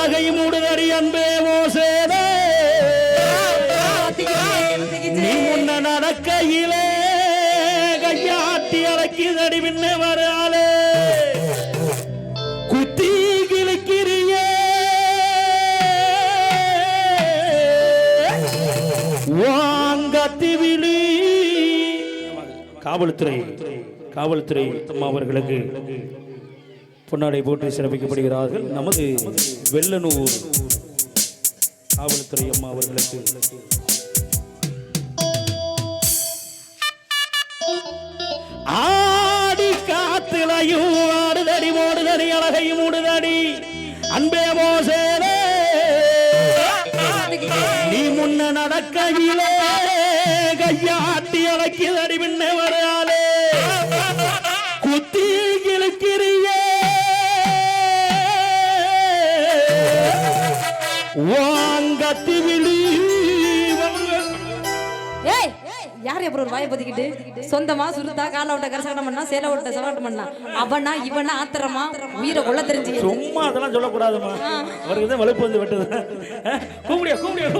அழகை மூடுதடி அன்பே ஓசேதே நீ முன்ன நடக்கையிலே கையாட்டி அடக்கிதடி பின்ன வராலே குத்தி கிழிக்கிறியே. வாங்கத்தி விழி. காவல்துறை காவல்துறை அவர்களுக்கு பொன்னாடை போட்டு சிறப்பிக்கப்படுகிறார்கள். நமது வெள்ளனூர் காவல்துறை அம்மா அவர்களுக்கு. ஆடி காத்திலையும் ஆடுதடி மூடுதடி அழகையும் மூடுதடி. அன்பே மோசேலே நீ முன்ன நடக்கையிலே கையாட்டி அழைக்கிற வாங்கத்தி விழி ஏய் யார் அப்புறம் ஒரு வாயை பத்திக்கிட்டு சொந்தமா சுருத்தா கால விட்ட கரசகட்டம் பண்ணா சேலை விட்ட சகட்டம் பண்ணா அவனா இவனா ஆத்திரமா உயிரை கொள்ள தெரிஞ்சு சும்மா அதெல்லாம் சொல்லக்கூடாதுமா அவருக்கு தான் வலுப்பு வந்து வெட்டுது. கூப்பிடியா கூப்பிடியா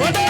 What?